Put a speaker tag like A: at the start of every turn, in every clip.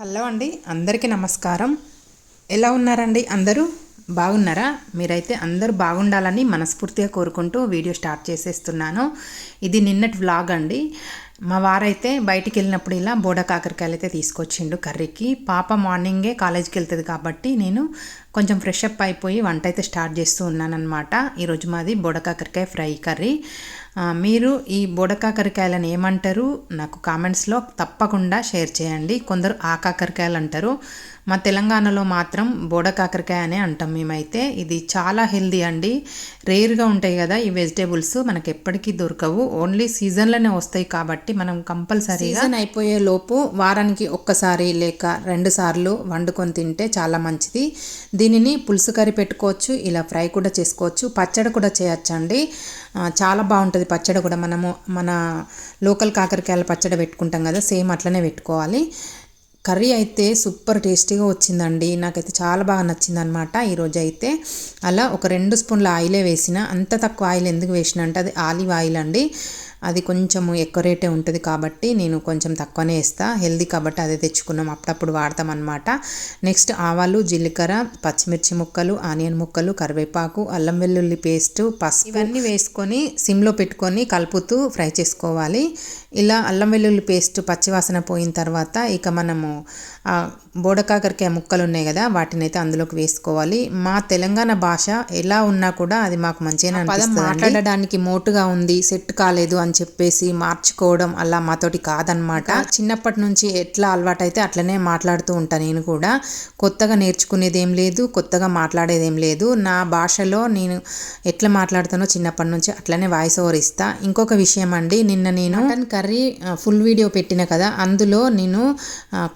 A: Hello అండి అందరికీ నమస్కారం. ఎలా ఉన్నారండి అందరూ? బాగున్నారా? మీరైతే అందరూ బాగుండాలని మనస్ఫూర్తిగా కోరుకుంటూ వీడియో స్టార్ట్ చేసేస్తున్నాను. ఇది నిన్నటి వ్లాగ్ అండి. మా వారైతే బయటికి వెళ్ళినప్పుడు ఇలా బోడ కాకరకాయలు అయితే తీసుకొచ్చిండు కర్రీకి. పాప మార్నింగే కాలేజీకి వెళ్తుంది కాబట్టి నేను కొంచెం ఫ్రెష్ అప్ అయిపోయి వంట అయితే స్టార్ట్ చేస్తూ ఉన్నానమాట ఈరోజు మాది బోడ కాకరకాయ ఫ్రై కర్రీ. మీరు ఈ బొడకాకరికాయలను ఏమంటారు? నాకు కామెంట్స్లో తప్పకుండా షేర్ చేయండి. కొందరు ఆ కాకరకాయలు అంటారు. మా తెలంగాణలో మాత్రం బోడ కాకరకాయ అనే అంటాం మేమైతే. ఇది చాలా హెల్దీ అండి. రేర్గా ఉంటాయి కదా ఈ వెజిటేబుల్స్. మనకి ఎప్పటికీ దొరకవు. ఓన్లీ సీజన్లోనే వస్తాయి కాబట్టి మనం కంపల్సరీగా సీజన్ అయిపోయే లోపు వారానికి ఒక్కసారి లేక రెండు సార్లు వండుకొని తింటే చాలా మంచిది. దీనిని పులుసు కర్రీ పెట్టుకోవచ్చు ఇలా ఫ్రై కూడా చేసుకోవచ్చు. పచ్చడి కూడా చేయొచ్చండి. చాలా బాగుంటుంది పచ్చడి కూడా. మనము మన లోకల్ కాకరకాయల పచ్చడి పెట్టుకుంటాం కదా సేమ్ అట్లనే పెట్టుకోవాలి. కర్రీ అయితే సూపర్ టేస్టీగా వచ్చిందండి. నాకైతే చాలా బాగా నచ్చింది అనమాట ఈరోజు అయితే అలా ఒక రెండు స్పూన్ల ఆయిలే వేసిన అంత తక్కువ ఆయిల్ ఎందుకు వేసిన అంటే అది ఆలివ్ ఆయిల్ అండి. అది కొంచెము ఎక్కువ రేటే ఉంటుంది కాబట్టి నేను కొంచెం తక్కువనే వేస్తా హెల్దీ కాబట్టి అదే తెచ్చుకున్నాం. అప్పుడప్పుడు వాడతాం అనమాట నెక్స్ట్ ఆవాలు జీలకర్ర పచ్చిమిర్చి ముక్కలు ఆనియన్ ముక్కలు కరివేపాకు అల్లం వెల్లుల్లి పేస్ట్ పసుపు ఇవన్నీ వేసుకొని సిమ్లో పెట్టుకొని కలుపుతూ ఫ్రై చేసుకోవాలి. ఇలా అల్లం వెల్లుల్లి పేస్ట్ పచ్చివాసన పోయిన తర్వాత ఇక మనము బోడకాకరకాయ ముక్కలు ఉన్నాయి కదా వాటిని అయితే అందులోకి వేసుకోవాలి. మా తెలంగాణ భాష ఎలా ఉన్నా కూడా అది మాకు మంచిగా పదం మాట్లాడడానికి మోటుగా ఉంది సెట్ కాలేదు అని చెప్పేసి మార్చుకోవడం అలా మాతోటి కాదనమాట చిన్నప్పటి నుంచి ఎట్లా అలవాటైతే అట్లనే మాట్లాడుతూ ఉంటాను నేను కూడా. కొత్తగా నేర్చుకునేది ఏం లేదు కొత్తగా మాట్లాడేది ఏం లేదు. నా భాషలో నేను ఎట్లా మాట్లాడుతానో చిన్నప్పటి నుంచి అట్లనే వాయిస్ ఓవర్ ఇస్తా. ఇంకొక విషయం అండి నిన్న నేను మటన్ కర్రీ ఫుల్ వీడియో పెట్టిన కదా అందులో నేను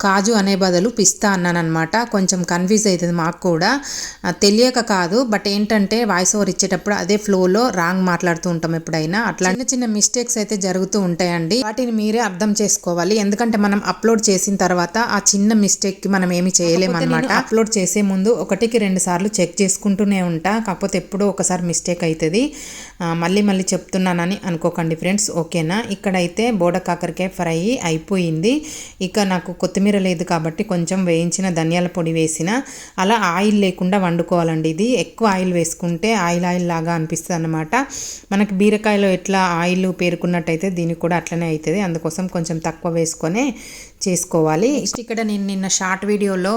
A: కాజు అనే బదులు పిస్తా అన్నానమాట కొంచెం కన్ఫ్యూజ్ అవుతుంది మాకు కూడా. తెలియక కాదు బట్ ఏంటంటే వాయిస్ ఓవర్ ఇచ్చేటప్పుడు అదే ఫ్లోలో రాంగ్ మాట్లాడుతూ ఉంటాం ఎప్పుడైనా. అట్లా చిన్న చిన్న మిస్టేక్స్ అయితే జరుగుతూ ఉంటాయండి. వాటిని మీరే అర్థం చేసుకోవాలి. ఎందుకంటే మనం అప్లోడ్ చేసిన తర్వాత ఆ చిన్న మిస్టేక్కి మనం ఏమి చేయలేమన్నమాట అప్లోడ్ చేసే ముందు ఒకటికి రెండు సార్లు చెక్ చేసుకుంటూనే ఉంటా. కాకపోతే ఎప్పుడో ఒకసారి మిస్టేక్ అవుతుంది మళ్ళీ మళ్ళీ చెప్తున్నానని అనుకోకండి ఫ్రెండ్స్. ఓకేనా? ఇక్కడైతే బోడ కాకరకాయ ఫ్రై అయిపోయింది. ఇక నాకు కొత్తిమీర లేదు కాబట్టి కొంచెం వేయించిన ధనియాల పొడి వేసిన. అలా ఆయిల్ లేకుండా వండుకోవాలండి ఇది. ఎక్కువ ఆయిల్ వేసుకుంటే ఆయిల్ ఆయిల్ లాగా అనిపిస్తుంది అనమాట మనకి బీరకాయలో ఎట్లా ఆయిల్ పేరుకున్నట్టయితే దీనికి కూడా అట్లనే అవుతుంది అందుకోసం కొంచెం తక్కువ వేసుకొని చేసుకోవాలి. నెక్స్ట్ ఇక్కడ నేను నిన్న షార్ట్ వీడియోలో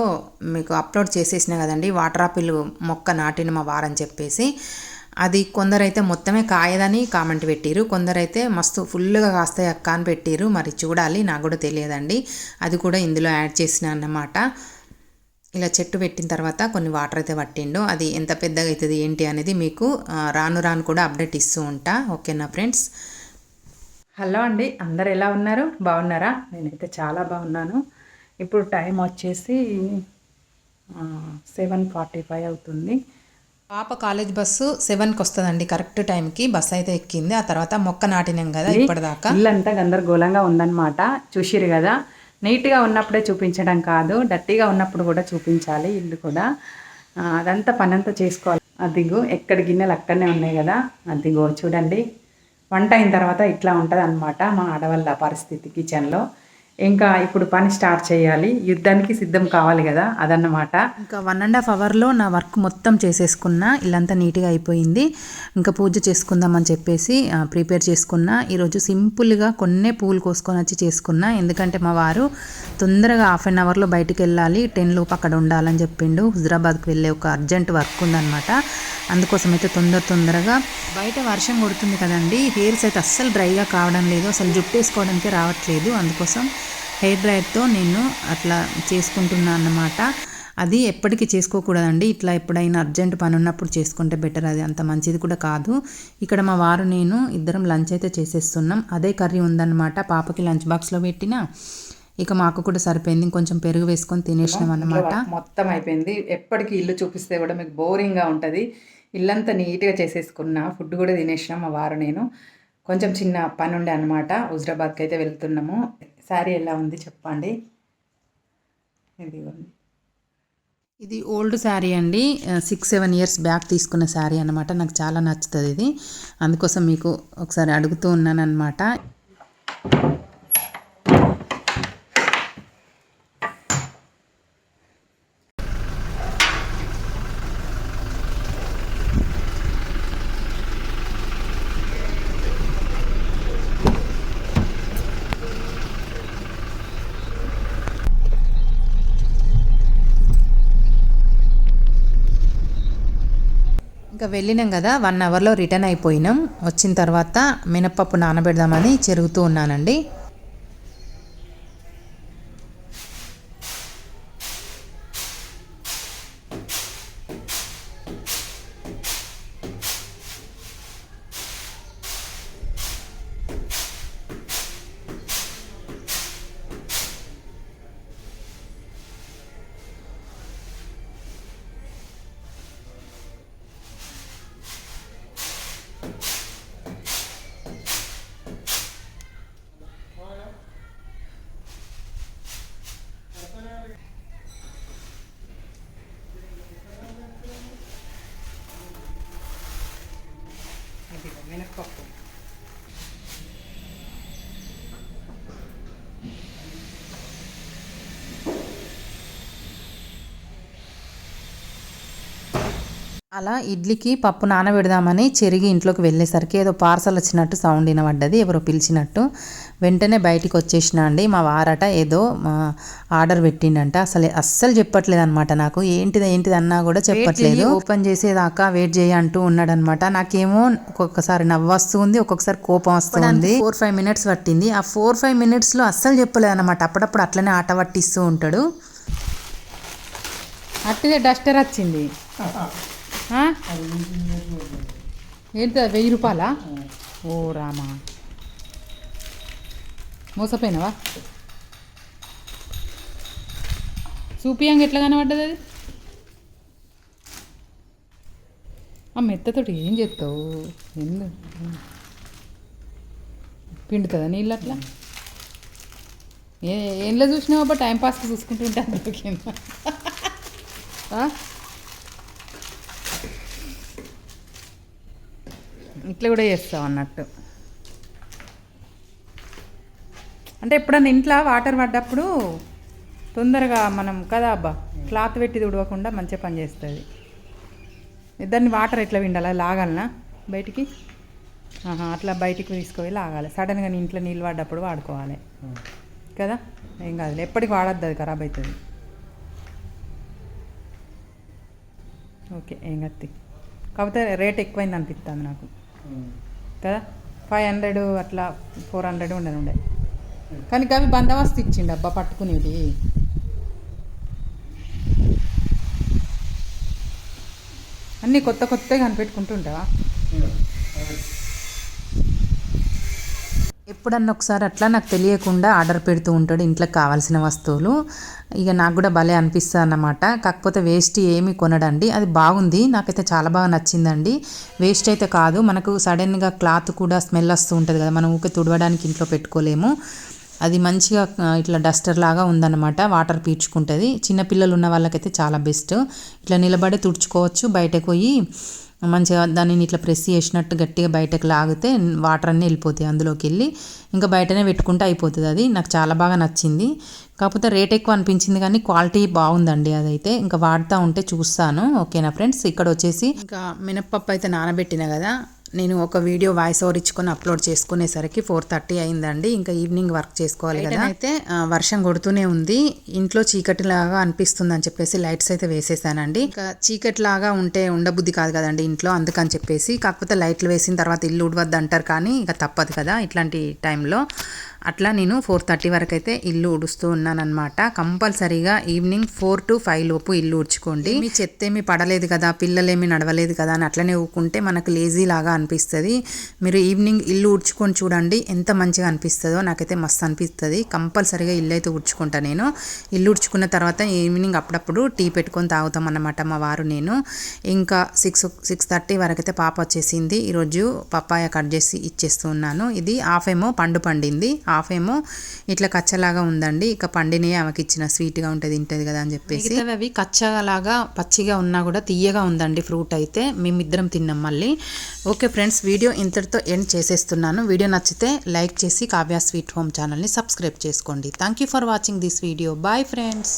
A: మీకు అప్లోడ్ చేసేసిన కదండి వాటర్ ఆపిల్ మొక్క నాటిన మా వారని చెప్పేసి. అది కొందరైతే మొత్తమే కాయదని కామెంట్ పెట్టిరు. కొందరైతే మస్తు ఫుల్గా కాస్తాయి అక్క అని పెట్టిరు. మరి చూడాలి నాకు కూడా తెలియదండి. అది కూడా ఇందులో యాడ్ చేసిన అన్నమాట. ఇలా చెట్టు పెట్టిన తర్వాత కొన్ని వాటర్ అయితే పట్టిండు. అది ఎంత పెద్దగా అవుతుంది ఏంటి అనేది మీకు రాను రాను కూడా అప్డేట్ ఇస్తూ ఉంటా. ఓకేనా ఫ్రెండ్స్? హలో అండి అందరు ఎలా ఉన్నారు? బాగున్నారా? నేనైతే చాలా బాగున్నాను. ఇప్పుడు టైం వచ్చేసి సెవెన్ ఫార్టీ ఫైవ్ అవుతుంది. పాప కాలేజ్ బస్సు సెవెన్కి వస్తుందండి కరెక్ట్ టైంకి. బస్ అయితే ఎక్కింది ఆ తర్వాత మొక్క నాటినాం కదా ఇప్పటిదాకా.
B: ఇల్లంతా గందరగోళంగా ఉందన్నమాట. చూసిరు కదా నీట్గా ఉన్నప్పుడే చూపించడం కాదు డర్టీగా ఉన్నప్పుడు కూడా చూపించాలి ఇల్లు కూడా. అదంతా పనంతా చేసుకోవాలి. అదిగో ఎక్కడ గిన్నెలు అక్కడనే ఉన్నాయి కదా అదిగో చూడండి. వంట అయిన తర్వాత ఇట్లా ఉంటుంది అనమాట మా ఆడవాళ్ళ పరిస్థితి కిచెన్లో. ఇంకా ఇప్పుడు పని స్టార్ట్ చేయాలి. యుద్ధానికి సిద్ధం కావాలి కదా అదన్నమాట.
A: ఇంకా వన్ అండ్ హాఫ్ అవర్లో నా వర్క్ మొత్తం చేసేసుకున్నా ఇల్లంతా నీట్గా అయిపోయింది. ఇంకా పూజ చేసుకుందామని చెప్పేసి ప్రిపేర్ చేసుకున్నా. ఈరోజు సింపుల్గా కొన్నే పూలు కోసుకొని వచ్చి చేసుకున్నా. ఎందుకంటే మా వారు తొందరగా హాఫ్ అన్ అవర్లో బయటికి వెళ్ళాలి. టెన్ లోపు అక్కడ ఉండాలని చెప్పిండు. హుజరాబాద్కి వెళ్ళే ఒక అర్జెంట్ వర్క్ ఉందన్నమాట. అందుకోసం అయితే తొందర తొందరగా. బయట వర్షం కొడుతుంది కదండి హెయిర్స్ అయితే అస్సలు డ్రైగా కావడం లేదు అసలు జుట్టు వేసుకోవడానికి రావట్లేదు. అందుకోసం హెయిర్ డ్రైయర్తో నేను అట్లా చేసుకుంటున్నా అన్నమాట. అది ఎప్పటికీ చేసుకోకూడదండి. ఇట్లా ఎప్పుడైనా అర్జెంట్ పని ఉన్నప్పుడు చేసుకుంటే బెటర్ అది అంత మంచిది కూడా కాదు. ఇక్కడ మా వారు నేను ఇద్దరం లంచ్ అయితే చేసేస్తున్నాం. అదే కర్రీ ఉందన్నమాట. పాపకి లంచ్ బాక్స్లో పెట్టిన. ఇక మాకు కూడా సరిపోయింది. ఇంకొంచెం పెరుగు వేసుకొని తినేసినాం అన్నమాట.
B: మొత్తం అయిపోయింది. ఎప్పటికీ ఇల్లు చూపిస్తే కూడా మీకు బోరింగ్గా ఉంటుంది. ఇల్లంతా నీట్గా చేసేసుకున్నా ఫుడ్ కూడా తినేసినాం మా వారు నేను. కొంచెం చిన్న పని ఉండే అనమాట హుజరాబాద్కి అయితే వెళ్తున్నాము. శారీ ఎలా ఉంది చెప్పండి. ఇదిగోండి.
A: ఇది ఓల్డ్ శారీ అండి. సిక్స్ సెవెన్ ఇయర్స్ బ్యాక్ తీసుకున్న శారీ అనమాట నాకు చాలా నచ్చుతుంది ఇది. అందుకోసం మీకు ఒకసారి అడుగుతూ ఉన్నాను అనమాట ఇంకా వెళ్ళినాం కదా వన్ అవర్లో రిటర్న్ అయిపోయినాం. వచ్చిన తర్వాత మినప్పప్పు నానబెడదామని చెరుగుతూ ఉన్నానండి. అలా ఇడ్లీకి పప్పు నానబెడదామని చెరిగి ఇంట్లోకి వెళ్ళేసరికి ఏదో పార్సల్ వచ్చినట్టు సౌండ్ వినబడ్డది ఎవరో పిలిచినట్టు. వెంటనే బయటికి వచ్చేసిన అండి మా వారట ఏదో మా ఆర్డర్ పెట్టిండంట. అసలు అస్సలు చెప్పట్లేదు అనమాట నాకు. ఏంటిది ఏంటిది అన్నా కూడా చెప్పట్లేదు. ఓపెన్ చేసేదాకా వెయిట్ చేయి అంటూ ఉన్నాడనమాట నాకేమో ఒక్కొక్కసారి నవ్వు వస్తుంది ఒక్కొక్కసారి కోపం వస్తుంది. ఫోర్ ఫైవ్ మినిట్స్ పట్టింది. ఆ ఫోర్ ఫైవ్ మినిట్స్లో అస్సలు చెప్పలేదు అనమాట అప్పుడప్పుడు అట్లనే ఆట పట్టిస్తూ ఉంటాడు.
B: అట్టిదే డస్టర్ వచ్చింది? ఏంటి వెయ్యి రూపాయలా? ఓ రామా. మోసపోయినావా? చూపియంగా ఎట్లా కనబడ్డది అది? ఆ మెత్తతోటి ఏం చేస్తావు? ఎందు? పిండుతుందా నీళ్ళు అట్లా? ఏ ఏంలో చూసినావు అబ్బా టైం పాస్కి చూసుకుంటూ ఉంటాను దొరికిందా ఇట్లా కూడా చేస్తాం అన్నట్టు. అంటే ఎప్పుడన్నా ఇంట్లో వాటర్ పడ్డప్పుడు తొందరగా మనం కదా అబ్బా క్లాత్ పెట్టి తుడవకుండా మంచిగా పని చేస్తుంది. ఇద్దరిని వాటర్ ఎట్లా విండాలా లాగాలనా బయటికి? ఆహా, అట్లా బయటికి తీసుకుపోయి లాగాలి. సడన్గా ఇంట్లో నీళ్ళు పడ్డప్పుడు వాడుకోవాలి. కదా? ఏం కాదు ఎప్పటికి వాడద్దు అది ఖరాబ్ అవుతుంది. ఓకే ఏం కత్తి? కాకపోతే రేట్ ఎక్కువైంది అనిపిస్తుంది నాకు. కదా? ఫైవ్ హండ్రెడ్ అట్లా ఫోర్ హండ్రెడ్ ఉండను ఉండే. కానీ అవి బందోబస్తు ఇచ్చిండు అబ్బా పట్టుకునేది. అన్నీ కొత్త కొత్తగా కనిపెట్టుకుంటుంటావా?
A: ఎప్పుడన్నా ఒకసారి అట్లా నాకు తెలియకుండా ఆర్డర్ పెడుతూ ఉంటాడు ఇంట్లోకి కావాల్సిన వస్తువులు. ఇక నాకు కూడా భలే అనిపిస్తుంది అన్నమాట కాకపోతే వేస్ట్ ఏమి కొనడండి. అది బాగుంది. నాకైతే చాలా బాగా నచ్చిందండి. వేస్ట్ అయితే కాదు. మనకు సడన్గా క్లాత్ కూడా స్మెల్ వస్తూ ఉంటుంది కదా. మనం ఊకే తుడవడానికి ఇంట్లో పెట్టుకోలేము. అది మంచిగా ఇట్లా డస్టర్ లాగా ఉందన్నమాట. వాటర్ పీల్చుకుంటుంది చిన్నపిల్లలు ఉన్న వాళ్ళకైతే చాలా బెస్ట్. ఇట్లా నిలబడి తుడుచుకోవచ్చు. బయటకు పోయి మంచిగా దానిని ఇట్లా ప్రెస్ చేసినట్టు గట్టిగా బయటకు లాగితే వాటర్ అన్నీ వెళ్ళిపోతాయి అందులోకి వెళ్ళి. ఇంకా బయటనే పెట్టుకుంటే అయిపోతుంది అది. నాకు చాలా బాగా నచ్చింది. కాకపోతే రేట్ ఎక్కువ అనిపించింది కానీ క్వాలిటీ బాగుందండి అదైతే. ఇంకా వాడుతూ ఉంటే చూస్తాను. ఓకేనా ఫ్రెండ్స్? ఇక్కడ వచ్చేసి ఇంకా మినప్పప్పు అయితే నానబెట్టిన కదా నేను ఒక వీడియో వాయిస్ ఓవర్ ఇచ్చుకొని అప్లోడ్ చేసుకునేసరికి ఫోర్ థర్టీ అయిందండి. ఇంకా ఈవినింగ్ వర్క్ చేసుకోవాలి కదా. అయితే వర్షం కొడుతూనే ఉంది. ఇంట్లో చీకటి లాగా అనిపిస్తుంది అని చెప్పేసి లైట్స్ అయితే వేసేసానండి. ఇంకా చీకటి లాగా ఉంటే ఉండబుద్ధి కాదు కదండి ఇంట్లో అందుకని చెప్పేసి. కాకపోతే లైట్లు వేసిన తర్వాత ఇల్లు ఉడవద్దు అంటారు కానీ ఇక తప్పదు కదా ఇట్లాంటి టైంలో. అట్లా నేను ఫోర్ థర్టీ వరకు అయితే ఇల్లు ఉడుస్తూ ఉన్నానన్నమాట. కంపల్సరీగా ఈవినింగ్ ఫోర్ టు ఫైవ్ లోపు ఇల్లు ఉడ్చుకోండి మీ చెత్త ఏమి పడలేదు కదా పిల్లలేమి నడవలేదు కదా అని అట్లనే ఊకుంటే మనకు లేజీ లాగా అనిపిస్తుంది. మీరు ఈవినింగ్ ఇల్లు ఉడ్చుకొని చూడండి ఎంత మంచిగా అనిపిస్తుందో నాకైతే మస్తు అనిపిస్తుంది. కంపల్సరీగా ఇల్లు అయితే ఉడ్చుకుంటా నేను. ఇల్లు ఉడ్చుకున్న తర్వాత ఈవినింగ్ అప్పుడప్పుడు టీ పెట్టుకొని తాగుతాం అన్నమాట మా వారు నేను. ఇంకా సిక్స్ సిక్స్ థర్టీ వరకు అయితే పాప వచ్చేసింది. ఈరోజు పప్పాయ కట్ చేసి ఇచ్చేస్తూ ఉన్నాను. ఇది హాఫ్ ఏమో పండు పండింది. హాఫ్ ఏమో ఇట్లా కచ్చలాగా ఉందండి. ఇక పండినే ఆమెకి ఇచ్చిన స్వీట్గా ఉంటుంది తింటుంది కదా అని చెప్పేసి. అవి కచ్చలాగా పచ్చిగా ఉన్నా కూడా తీయగా ఉందండి ఫ్రూట్ అయితే. మేమిద్దరం తిన్నాం మళ్ళీ. ఓకే ఫ్రెండ్స్ వీడియో ఇంతటితో ఎండ్ చేసేస్తున్నాను. వీడియో నచ్చితే లైక్ చేసి కావ్య స్వీట్ హోమ్ ఛానల్ని సబ్స్క్రైబ్ చేసుకోండి. Thank you for watching this video bye friends